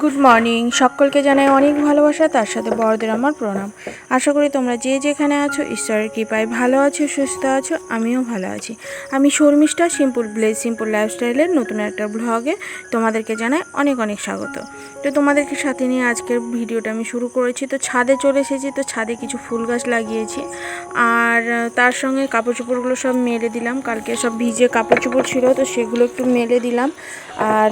Good morning সকলকে জানাই অনেক ভালোবাসা, তার সাথে বড়দের আমার প্রণাম। আশা করি তোমরা যে যেখানে আছো, ঈশ্বরের কৃপায় ভালো আছো, সুস্থ আছো, আমিও ভালো আছি। আমি শর্মিষ্ঠা সিম্পল ব্লেজ সিম্পল লাইফস্টাইলের নতুন একটা ব্লগে তোমাদেরকে জানাই অনেক অনেক স্বাগত। তো তোমাদেরকে সাথে নিয়ে আজকের ভিডিওটা আমি শুরু করেছি। তো ছাদে চলে এসেছি, তো ছাদে কিছু ফুল গাছ লাগিয়েছি। আর তার সঙ্গে কাপড় চোপড়গুলো সব মেলে দিলাম। কালকে সব ভিজে কাপড় চোপড় ছিল, তো সেগুলো একটু মেলে দিলাম। আর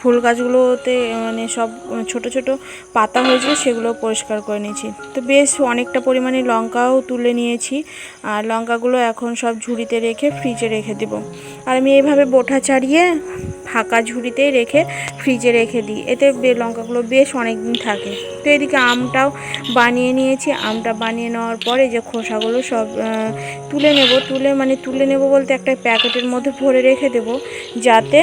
ফুল গাছগুলোতে মানে সব ছোট ছোট পাতা হয়েছিল সেগুলো পরিষ্কার করে নিয়েছি। তো বেশ অনেকটা পরিমাণে লঙ্কাও তুলে নিয়েছি। আর লঙ্কাগুলো এখন সব ঝুড়িতে রেখে ফ্রিজে রেখে দেবো। আর আমি এইভাবে বোঠা ছাড়িয়ে ফাঁকা ঝুড়িতেই রেখে ফ্রিজে রেখে দিই। এতে লঙ্কাগুলো বেশ অনেক দিন থাকে। তো এদিকে আমটাও বানিয়ে নিয়েছি। আমটা বানিয়ে নেওয়ার পরে যে খোসাগুলো সব তুলে নেব। তুলে মানে তুলে নেব বলতে একটা প্যাকেটের মধ্যে ভরে রেখে দেব। যাতে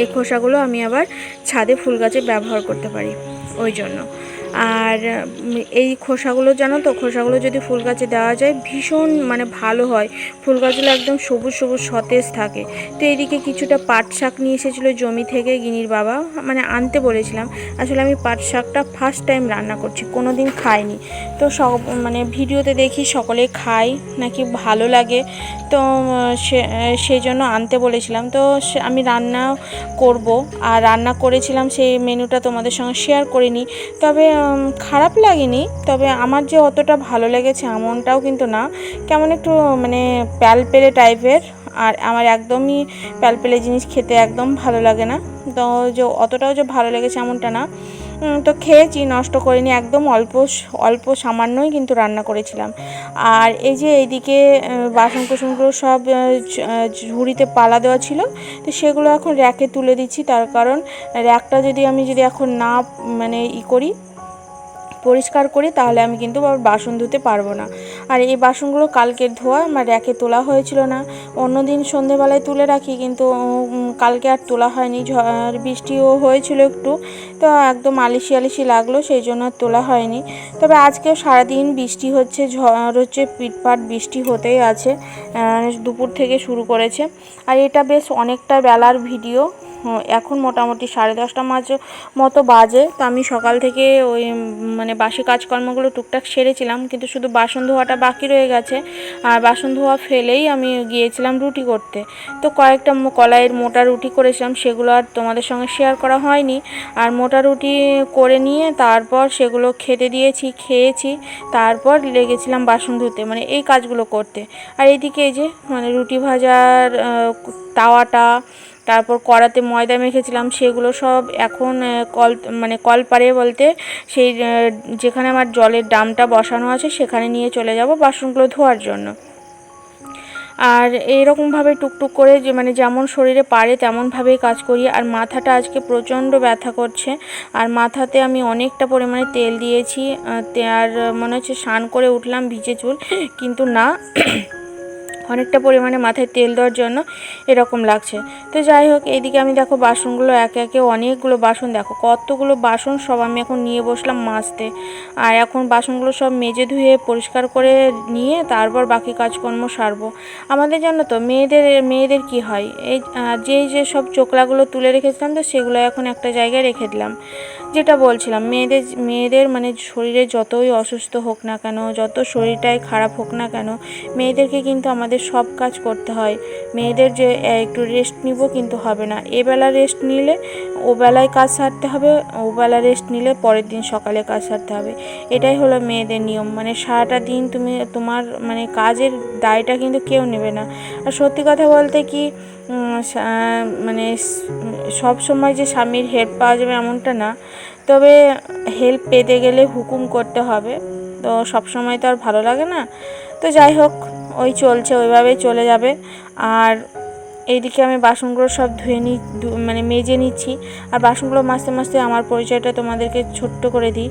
এই খোসাগুলো আমি আবার ছাদে ফুল গাছে ব্যবহার করতে পারি ওই জন্য। আর এই খোসাগুলো জানো তো? খোসাগুলো যদি ফুল গাছে দেওয়া যায়, ভীষণ মানে ভালো হয়। ফুল গাছগুলো একদম সবুজ সবুজ সতেজ থাকে। তো এদিকে কিছুটা পাট শাক নিয়ে এসেছিল জমি থেকে গিনির বাবা। মানে আনতে বলেছিলাম। আসলে আমি পাট শাকটা ফার্স্ট টাইম রান্না করছি কোনো দিন খাইনি। তো সব মানে ভিডিওতে দেখি সকলে খায়, নাকি ভালো লাগে। তো সেই জন্য আনতে বলেছিলাম। তো আমি রান্না করব। আর রান্না করেছিলাম, সেই মেনুটা তোমাদের সঙ্গে শেয়ার করিনি। তবে খারাপ লাগেনি, তবে আমার যে অতটা ভালো লেগেছে এমনটাও কিন্তু না। কেমন একটু মানে প্যালপেলে টাইপের, আর আমার একদমই প্যালপেলে জিনিস খেতে একদম ভালো লাগে না। তো যে অতটাও যে ভালো লেগেছে এমনটা না। তো খেয়েছি, নষ্ট করিনি, একদম অল্প অল্প সামান্যই কিন্তু রান্না করেছিলাম। আর এই যে এইদিকে বাসন কুসনগুলো সব ঝুড়িতে পালা দেওয়া ছিল, তো সেগুলো এখন র্যাকে তুলে দিচ্ছি। তার কারণ র্যাকটা যদি আমি যদি এখন না মানে ই করি পরিষ্কার করি, তাহলে আমি কিন্তু আবার বাসন ধুতে পারব না। আর এই বাসনগুলো কালকের ধোয়া, আমার র্যাকে তোলা হয়েছিল না। অন্য দিন সন্ধেবেলায় তুলে রাখি, কিন্তু কালকে আর তোলা হয়নি। ঝড়, বৃষ্টিও হয়েছিল একটু, তো একদম আলিশি আলিশি লাগল, সেই জন্য আর তোলা হয়নি। তবে আজকেও সারাদিন বৃষ্টি হচ্ছে, ঝড় হচ্ছে, পিটপাট বৃষ্টি হতেই আছে দুপুর থেকে শুরু করেছে। আর এটা বেশ অনেকটা বেলার ভিডিও। এখন মোটামুটি সাড়ে দশটা মাঝ মতো বাজে। তো আমি সকাল থেকে ওই মানে বাসি কাজকর্মগুলো টুকটাক সেরেছিলাম, কিন্তু শুধু বাসন ধোয়াটা বাকি রয়ে গেছে। আর বাসন ধোয়া ফেলেই আমি গিয়েছিলাম রুটি করতে। তো কয়েকটা কলাইয়ের মোটা রুটি করেছিলাম, সেগুলো আর তোমাদের সঙ্গে শেয়ার করা হয়নি। আর মোটা রুটি করে নিয়ে তারপর সেগুলো খেতে দিয়েছি, খেয়েছি, তারপর লেগেছিলাম বাসন ধুতে মানে এই কাজগুলো করতে। আর এইদিকে এই যে মানে রুটি ভাজার তাওয়াটা তারপর কড়াতে ময়দা মেখেছিলাম, সেগুলো সব এখন কল মানে কল পারে বলতে সেই যেখানে আমার জলের ড্রামটা বসানো আছে সেখানে নিয়ে চলে যাব বাসনগুলো ধোয়ার জন্য। আর এইরকমভাবে টুকটুক করে যে মানে যেমন শরীরে পারে তেমনভাবেই কাজ করি। আর মাথাটা আজকে প্রচণ্ড ব্যথা করছে। আর মাথাতে আমি অনেকটা পরিমাণে তেল দিয়েছি আর মনে হচ্ছে স্নান করে উঠলাম ভিজে চুল, কিন্তু না। অনেকটা পরিমাণে মাথায় তেল দেওয়ার জন্য এরকম লাগছে। তো যাই হোক, এইদিকে আমি দেখো বাসনগুলো একে একে অনেকগুলো বাসন দেখো, কতগুলো বাসন সব আমি এখন নিয়ে বসলাম মাজতে। আর এখন বাসনগুলো সব মেজে ধুয়ে পরিষ্কার করে নিয়ে তারপর বাকি কাজকর্ম সারবো। আমাদের জানো তো, মেয়েদের মেয়েদের কি হয়? এই যেই যে সব চোকলাগুলো তুলে রেখেছিলাম তো সেগুলো এখন একটা জায়গায় রেখে দিলাম। যেটা বলছিলাম, মেয়েদের মেয়েদের মানে শরীরে যতই অসুস্থ হোক না কেন, যত শরীরটাই খারাপ হোক না কেন, মেয়েদেরকে কিন্তু আমাদের সব কাজ করতে হয়। মেয়েদের যে একটু রেস্ট নিব কিন্তু হবে না। এবেলা রেস্ট নিলে ওবেলায় কাজ সারতে হবে, ওবেলা রেস্ট নিলে পরের দিন সকালে কাজ সারতে হবে। এটাই হলো মেয়েদের নিয়ম। মানে সারাটা দিন তুমি, তোমার মানে কাজের দায়টা কিন্তু কেউ নেবে না। আর সত্যি কথা বলতে কি মানে সব সময় যে স্বামীর হেল্প পাওয়া যাবে এমনটা না। তবে হেল্প পেতে গেলে হুকুম করতে হবে। তো সব সময় তো আর ভালো লাগে না। তো যাই হোক, ওই চলছে, ওইভাবেই চলে যাবে। আর এইদিকে আমি বাসনগুলো সব ধুয়ে নি মানে মেজে নিচ্ছি। আর বাসনগুলো মাজতে মাজতে আমার পরিচয়টা তোমাদেরকে ছোট্ট করে দিই।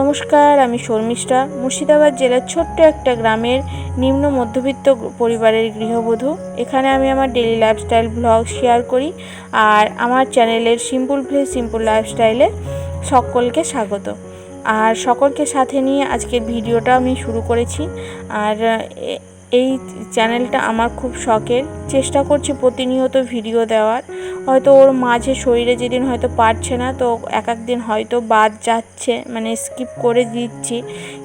নমস্কার, আমি শর্মিষ্ঠা। মুর্শিদাবাদ জেলার ছোট্ট একটা গ্রামের নিম্ন মধ্যবিত্ত পরিবারের গৃহবধূ। এখানে আমি আমার ডেলি লাইফস্টাইল ব্লগ শেয়ার করি আর আমার চ্যানেলের সিম্পল প্লেস সিম্পল লাইফস্টাইলে সকলকে স্বাগত। আর সকলকে সাথে নিয়ে আজকের ভিডিওটা আমি শুরু করেছি। আর এই চ্যানেলটা আমার খুব শখের। চেষ্টা করছি প্রতিনিয়ত ভিডিও দেওয়ার। হয়তো ওর মাঝে শরীরে যেদিন হয়তো পারছে না, তো এক এক দিন হয়তো বাদ যাচ্ছে মানে স্কিপ করে দিচ্ছি।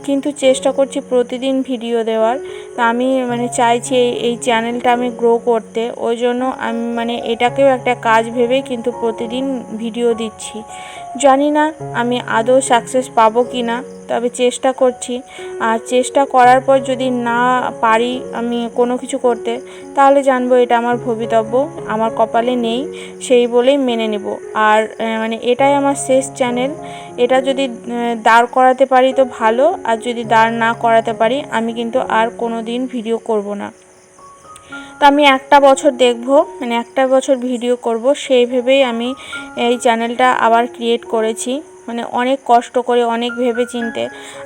কিন্তু চেষ্টা করছি প্রতিদিন ভিডিও দেওয়ার। তা আমি মানে চাইছি এই চ্যানেলটা আমি গ্রো করতে। ওই জন্য আমি মানে এটাকেও একটা কাজ ভেবে কিন্তু প্রতিদিন ভিডিও দিচ্ছি। জানি না আমি আদৌ সাকসেস পাবো কি না তবে চেষ্টা করছি। আর চেষ্টা করার পর যদি না পারি আমি কোনো কিছু করতে, তাহলে জানব এটা আমার ভবিতব্য, আমার কপালে নেই, সেই বলেই মেনে নেব। আর মানে এটাই আমার শেষ চ্যানেল এটা যদি দাঁড় করাতে পারি তো ভালো, আর যদি দাঁড় না করাতে পারি, আমি কিন্তু আর কোনো দিন ভিডিও করব না। তো আমি একটা বছর দেখব মানে একটা বছর ভিডিও করব, সেই ভেবেই আমি এই চ্যানেলটা আবার ক্রিয়েট করেছি। মানে অনেক কষ্ট করে, অনেক ভেবে চিনতে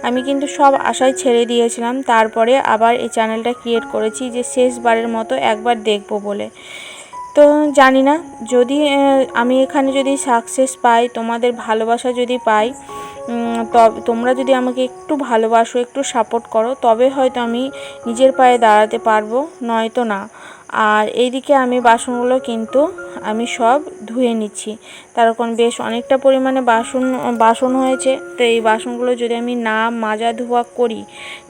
আমি কিন্তু সব আশায় ছেড়ে দিয়েছিলাম, তারপরে আবার এই চ্যানেলটা ক্রিয়েট করেছি যে শেষবারের মতো একবার দেখব বলে। তো জানি না, যদি আমি এখানে যদি সাকসেস পাই, তোমাদের ভালোবাসা যদি পাই তোমরা যদি আমাকে একটু ভালোবাসো, একটু সাপোর্ট করো, তবে হয়তো আমি নিজের পায়ে দাঁড়াতে পারব, নয়তো না। আর এইদিকে আমি বাসনগুলো কিন্তু আমি সব ধুয়ে নিচ্ছি। তার কারণ বেশ অনেকটা পরিমাণে বাসন বাসন হয়েছে। তো এই বাসনগুলো যদি আমি না মাজা ধোয়া করি,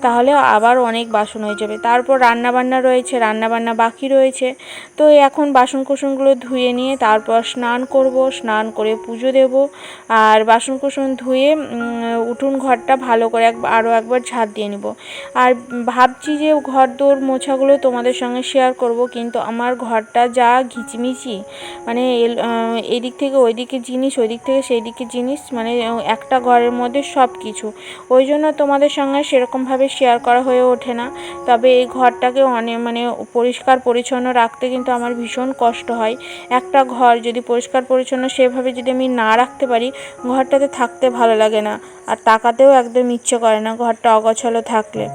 তাহলে আবার অনেক বাসন হয়ে যাবে। তারপর রান্না বান্না রয়েছে রান্না বান্না বাকি রয়েছে। তো এখন বাসন কুসনগুলো ধুয়ে নিয়ে তারপর স্নান করব। স্নান করে পুজো দেব। আর বাসন কুসন ধুয়ে উঠুন ঘরটা ভালো করে এক আরও একবার ঝাঁট দিয়ে নিব। আর ভাবছি যে ঘর দৌড় মোছাগুলো তোমাদের সঙ্গে শেয়ার করব, কিন্তু আমার ঘরটা যা ঘিচিমিচি মানে এদিক থেকে ওইদিকে জিনিস ওই দিক থেকে সেই দিকে জিনিস মানে একটা ঘরের মধ্যে সব কিছু ওই জন্য তোমাদের সঙ্গে সেরকমভাবে শেয়ার করা হয়ে ওঠে না। তবে এই ঘরটাকে অনেক মানে পরিষ্কার পরিচ্ছন্ন রাখতে কিন্তু আমার ভীষণ কষ্ট হয়। একটা ঘর যদি পরিষ্কার পরিচ্ছন্ন সেভাবে যদি আমি না রাখতে পারি, ঘরটাতে থাকতে ভালো লাগে না। আর তাকাতেও একদম ইচ্ছে করে না ঘরটা অগোছালো থাকলে।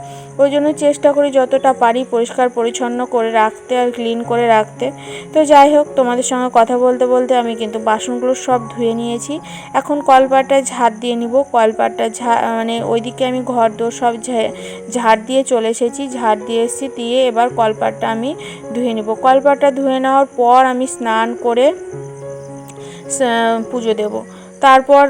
ওই জন্য চেষ্টা করি যতটা পারি পরিষ্কার, পরিচ্ছন্ন করে রাখতে আর ক্লিন করে রাখতে। তো যাই হোক, তোমাদের সঙ্গে কথা বলতে বলতে আমি কিন্তু বাসনগুলো সব ধুয়ে নিয়েছি। এখন কলপাটটা ঝাড় দিয়ে নিব। কলপাটটা ঝা মানে ওইদিকে আমি ঘর দোর সব ঝাড় দিয়ে চলে এসেছি। ঝাড় দিয়ে এসেছি দিয়ে এবার কলপাটটা আমি ধুয়ে নিব। কলপাটটা ধুয়ে নেওয়ার পর আমি স্নান করে পুজো দেব। তারপর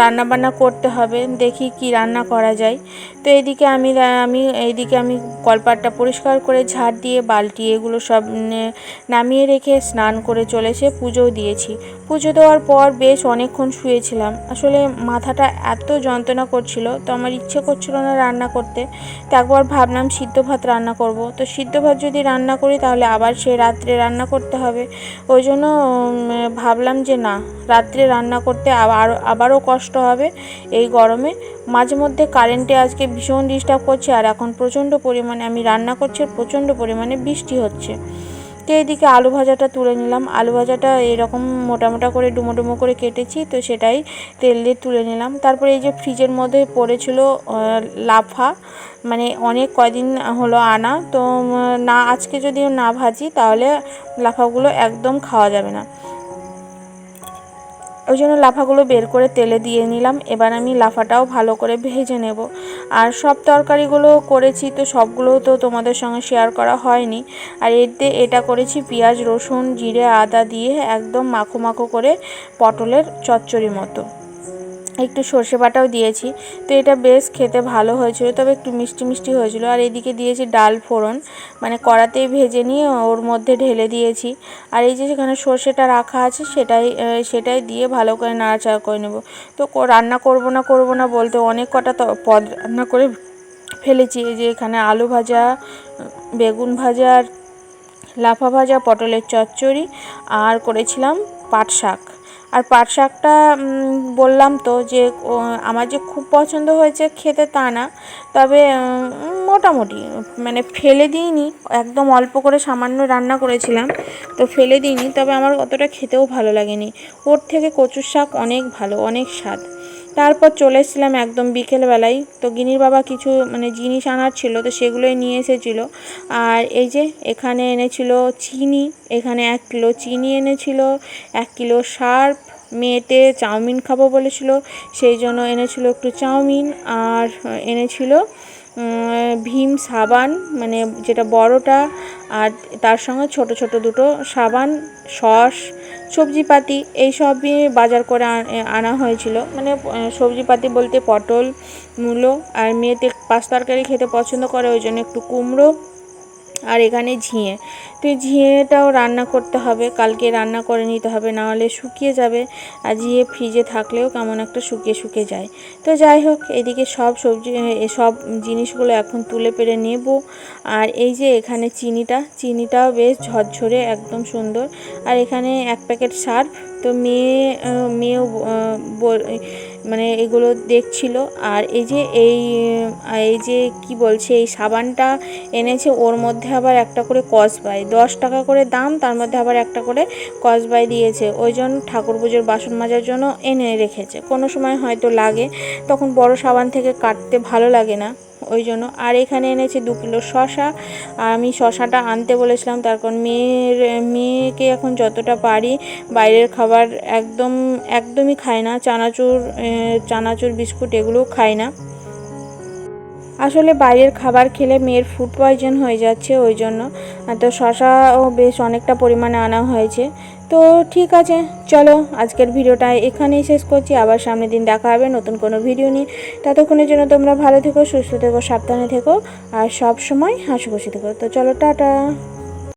রান্না বান্না করতে হবে, দেখি কি রান্না করা যায়। তো এইদিকে আমি আমি, এইদিকে আমি কলপাটটা পরিষ্কার করে ঝাড় দিয়ে, বালতি এগুলো সব নামিয়ে রেখে স্নান করে চলে এসে পুজোও দিয়েছি। পুজো দেওয়ার পর বেশ অনেকক্ষণ শুয়েছিলাম। আসলে মাথাটা এত যন্ত্রণা করছিল, তো আমার ইচ্ছে করছিল না রান্না করতে। তো একবার ভাবলাম সিদ্ধ ভাত রান্না করব। তো সিদ্ধ ভাত যদি রান্না করি, তাহলে আবার সে রাত্রে রান্না করতে হবে। ওই জন্য ভাবলাম যে না, রাত্রে রান্না করতে আবার আবারও কষ্ট হবে এই গরমে। মাঝে মধ্যে কারেন্টে আজকে ভীষণ ডিস্টার্ব করছে আর এখন প্রচণ্ড পরিমাণে আমি রান্না করছি প্রচণ্ড পরিমাণে বৃষ্টি হচ্ছে। তো এইদিকে আলু ভাজাটা তুলে নিলাম। আলু ভাজাটা এরকম মোটা মোটা করে, ডুমো ডুমো করে কেটেছি তো সেটাই তেল দিয়ে তুলে নিলাম। তারপরে এই যে ফ্রিজের মধ্যে পড়েছিল লাফা মানে অনেক কয়দিন হলো আনা। তো না, আজকে যদি না ভাজি তাহলে লাফাগুলো একদম খাওয়া যাবে না। ওই জন্য লাফাগুলো বের করে তেলে দিয়ে নিলাম। এবার আমি লাফাটাও ভালো করে ভেজে নেব। আর সব তরকারিগুলো করেছি তো সবগুলো তো তোমাদের সঙ্গে শেয়ার করা হয়নি। আর এতে এটা করেছি পেঁয়াজ, রসুন, জিরে, আদা দিয়ে একদম মাখো মাখো করে পটলের চচ্চড়ি মতো। একটু সর্ষে বাটাও দিয়েছি। তো এটা বেশ খেতে ভালো হয়েছিল, তবে একটু মিষ্টি মিষ্টি হয়েছিল। আর এদিকে দিয়েছি ডাল ফোড়ন মানে কড়াতেই ভেজে নিয়ে ওর মধ্যে ঢেলে দিয়েছি। আর এই যে যেখানে সর্ষেটা রাখা আছে, সেটাই সেটাই দিয়ে ভালো করে নাড়াচাড়া করে নেব। তো রান্না করব না করব না বলতে অনেক কটা পদ, রান্না করে ফেলেছি। এই যে এখানে আলু ভাজা, বেগুন ভাজা লাফা ভাজা, পটলের চচ্চড়ি, আর করেছিলাম পাট শাক। আর পাট শাকটা বললাম তো যে আমার যে খুব পছন্দ হয়েছে খেতে তা না, তবে মোটামুটি মানে ফেলে দিইনি, একদম অল্প করে সামান্য রান্না করেছিলাম, তো ফেলে দিইনি, তবে আমার অতটা খেতেও ভালো লাগেনি। ওর থেকে কচুর শাক অনেক ভালো, অনেক স্বাদ। তারপর চলে এসেছিলাম একদম বিকেলবেলায়। তো গিনির বাবা কিছু মানে জিনিস আনার ছিল, তো সেগুলোই নিয়ে এসেছিল। আর এই যে এখানে এনেছিল চিনি, এখানে এক কিলো চিনি এনেছিল, এক কিলো সার্ফ মেয়েতে চাউমিন খাব বলেছিল, সেই জন্য এনেছিল একটু চাউমিন। আর এনেছিল ভীম সাবান মানে যেটা বড়টা, আর তার সঙ্গে ছোট ছোট দুটো সাবান, সস সবজিপাতি এই সবই বাজার করে আনা হয়েছিল। মানে সবজিপাতি বলতে পটল, মূলো আর মেয়েতে পাঁচ তরকারি খেতে পছন্দ করে, ওই জন্য একটু কুমড়ো আর এখানে ঝিঙে তো এই ঝিঙেটাও রান্না করতে হবে, কালকে রান্না করে নিতে হবে না হলে শুকিয়ে যাবে। আর ঝিঙে ফ্রিজে থাকলেও কেমন একটা শুকিয়ে শুকিয়ে যায়। তো যাই হোক, এদিকে সব সবজি সব জিনিসগুলো এখন তুলে পেরে নেব। আর এই যে এখানে চিনিটা, চিনিটাও বেশ ঝরঝরে একদম সুন্দর। আর এখানে এক প্যাকেট সার্ফ, তো মেয়ে মেয়েও মানে এগুলো দেখছিল। আর এই যে এই এই যে কি বলছে, এই সাবানটা এনেছে, ওর মধ্যে আবার একটা করে কসবাই। দশ টাকা করে দাম, তার মধ্যে আবার একটা করে কসবাই দিয়েছে। ওই জন্য ঠাকুর পুজোর বাসন মাজার জন্য এনে রেখেছে। কোনো সময় হয়তো লাগে, তখন বড় সাবান থেকে কাটতে ভালো লাগে না। ওই জন্য। আর এখানে এনেছে দু কিলো শশা। আর আমি শশাটা আনতে বলেছিলাম, তার কারণ মেয়ের, মেয়েকে এখন যতটা পারি বাইরের খাবার একদম, একদমই খায় না। চানাচুর চানাচুর বিস্কুট এগুলোও খায় না। আসলে বাইরের খাবার খেলে মেয়ের ফুড পয়জন হয়ে যাচ্ছে, ওই জন্য। তো শশাও বেশ অনেকটা পরিমাণে আনা হয়েছে। তো ঠিক আছে, চলো আজকের ভিডিওটা এখানেই শেষ করছি। আবার সামনের দিন দেখা হবে নতুন কোনো ভিডিও নিয়ে। ততক্ষণের জন্য তোমরা ভালো থেকো, সুস্থ থেকো, সাবধানে থেকো, আর সব সময় হাসি খুশি থেকো। তো চলো, টাটা।